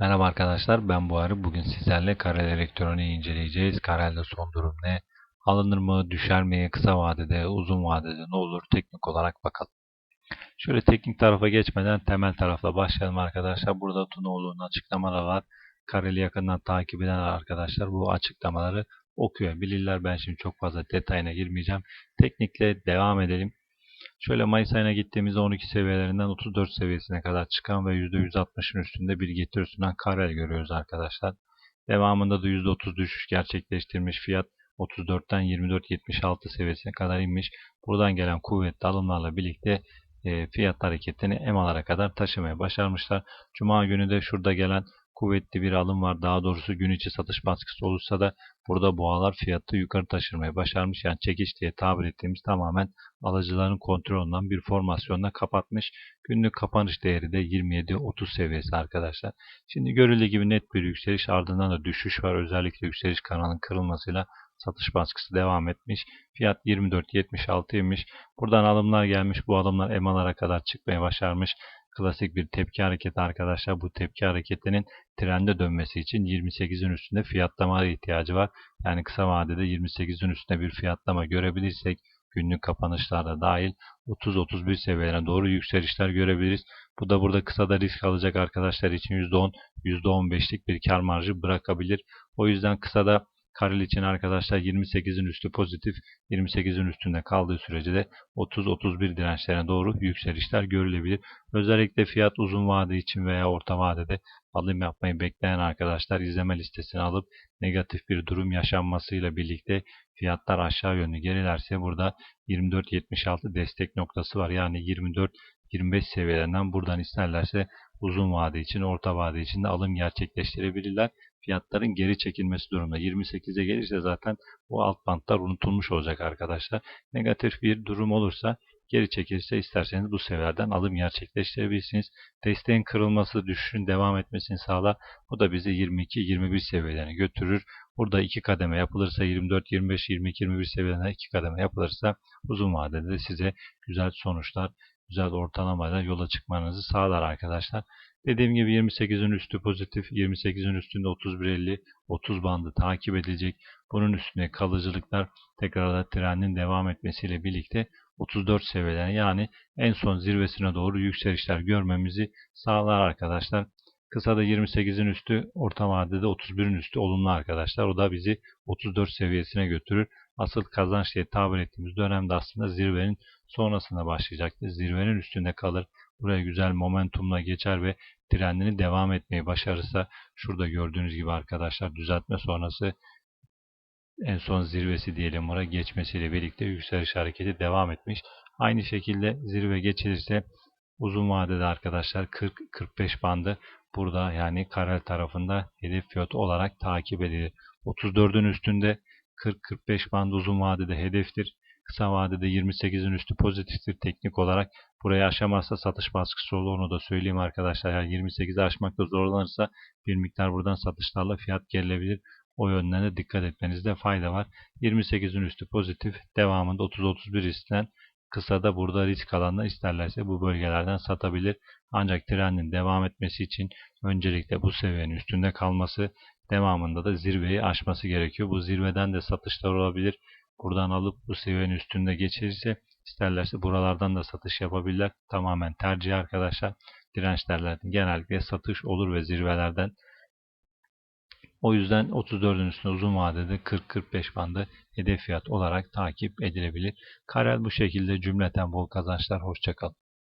Merhaba arkadaşlar ben Buharı. Bugün sizlerle Karel Elektronik'i inceleyeceğiz. Karel'de son durum ne? Alınır mı? Düşer mi? Kısa vadede, uzun vadede ne olur? Teknik olarak bakalım. Şöyle teknik tarafa geçmeden temel tarafla başlayalım arkadaşlar. Burada Tunoğlu'nun açıklamaları var. Karel'i yakından takip eden arkadaşlar bu açıklamaları okuyor. Bilirler ben şimdi çok fazla detayına girmeyeceğim. Teknikle devam edelim. Şöyle Mayıs ayına gittiğimizde 12 seviyelerinden 34 seviyesine kadar çıkan ve %160'ın üstünde bir getiri sunan Karel görüyoruz arkadaşlar. Devamında da %30 düşüş gerçekleştirmiş fiyat 34'ten 24.76 seviyesine kadar inmiş. Buradan gelen kuvvetli alımlarla birlikte e, fiyat hareketini emalara kadar taşımaya başarmışlar. Cuma günü de şurada gelen kuvvetli bir alım var. Daha doğrusu gün içi satış baskısı olursa da burada boğalar fiyatı yukarı taşırmayı başarmış. Yani çekiş diye tabir ettiğimiz tamamen alıcıların kontrolünden bir formasyonla kapatmış. Günlük kapanış değeri de 27-30 seviyesi arkadaşlar. Şimdi görüldüğü gibi net bir yükseliş ardından da düşüş var. Özellikle yükseliş kanalının kırılmasıyla satış baskısı devam etmiş. Fiyat 24.76'ymış. Buradan alımlar gelmiş. Bu alımlar emalara kadar çıkmaya başarmış klasik bir tepki hareketi arkadaşlar. Bu tepki hareketinin trende dönmesi için 28'in üstünde fiyatlama ihtiyacı var. Yani kısa vadede 28'in üstünde bir fiyatlama görebilirsek günlük kapanışlarda dahil 30-31 seviyelerine doğru yükselişler görebiliriz. Bu da burada kısada risk alacak arkadaşlar için %10, %15'lik bir kar marjı bırakabilir. O yüzden kısada Karel için arkadaşlar 28'in üstü pozitif, 28'in üstünde kaldığı sürece de 30-31 dirençlerine doğru yükselişler görülebilir. Özellikle fiyat uzun vade için veya orta vadede alım yapmayı bekleyen arkadaşlar izleme listesini alıp negatif bir durum yaşanmasıyla birlikte fiyatlar aşağı yönlü gerilerse burada 24.76 destek noktası var. Yani 24 25 seviyelerinden buradan isterlerse uzun vade için, orta vade için de alım gerçekleştirebilirler fiyatların geri çekilmesi durumunda 28'e gelirse zaten bu alt bantlar unutulmuş olacak arkadaşlar. Negatif bir durum olursa geri çekilirse isterseniz bu seviyelerden alım gerçekleştirebilirsiniz. Desteğin kırılması düşüşün devam etmesini sağlar. Bu da bizi 22-21 seviyelerine götürür. Burada iki kademe yapılırsa 24, 25, 22, 21 seviyelerine iki kademe yapılırsa uzun vadede de size güzel sonuçlar, güzel ortalamayla yola çıkmanızı sağlar arkadaşlar. Dediğim gibi 28'in üstü pozitif, 28'in üstünde 31.50, 30 bandı takip edilecek. Bunun üstüne kalıcılıklar tekrarda trendin devam etmesiyle birlikte 34 seviyeler yani en son zirvesine doğru yükselişler görmemizi sağlar arkadaşlar. Kısada 28'in üstü, orta vadede 31'in üstü olumlu arkadaşlar. O da bizi 34 seviyesine götürür. Asıl kazanç diye tabir ettiğimiz dönemde aslında zirvenin sonrasında başlayacaktır. Zirvenin üstünde kalır. Buraya güzel momentumla geçer ve trendini devam etmeyi başarırsa şurada gördüğünüz gibi arkadaşlar düzeltme sonrası en son zirvesi diyelim oraya geçmesiyle birlikte yükseliş hareketi devam etmiş. Aynı şekilde zirve geçilirse uzun vadede arkadaşlar 40-45 bandı burada yani Karel tarafında hedef fiyat olarak takip edilir. 34'ün üstünde 40-45 bandı uzun vadede hedeftir. Kısa vadede 28'in üstü pozitiftir teknik olarak. Burayı aşamazsa satış baskısı olur onu da söyleyeyim arkadaşlar. Yani 28'i aşmakta zorlanırsa bir miktar buradan satışlarla fiyat gelebilir. O yönden de dikkat etmenizde fayda var. 28'in üstü pozitif. Devamında 30-31 istenen kısada burada risk alanlar isterlerse bu bölgelerden satabilir. Ancak trendin devam etmesi için öncelikle bu seviyenin üstünde kalması devamında da zirveyi aşması gerekiyor. Bu zirveden de satışlar olabilir. Buradan alıp bu seviyenin üstünde geçirirse isterlerse buralardan da satış yapabilirler. Tamamen tercih arkadaşlar. Dirençlerden genellikle satış olur ve zirvelerden o yüzden 34'ün üstünde uzun vadede 40-45 bandı hedef fiyat olarak takip edilebilir. Karel bu şekilde cümleten bol kazançlar. Hoşçakalın.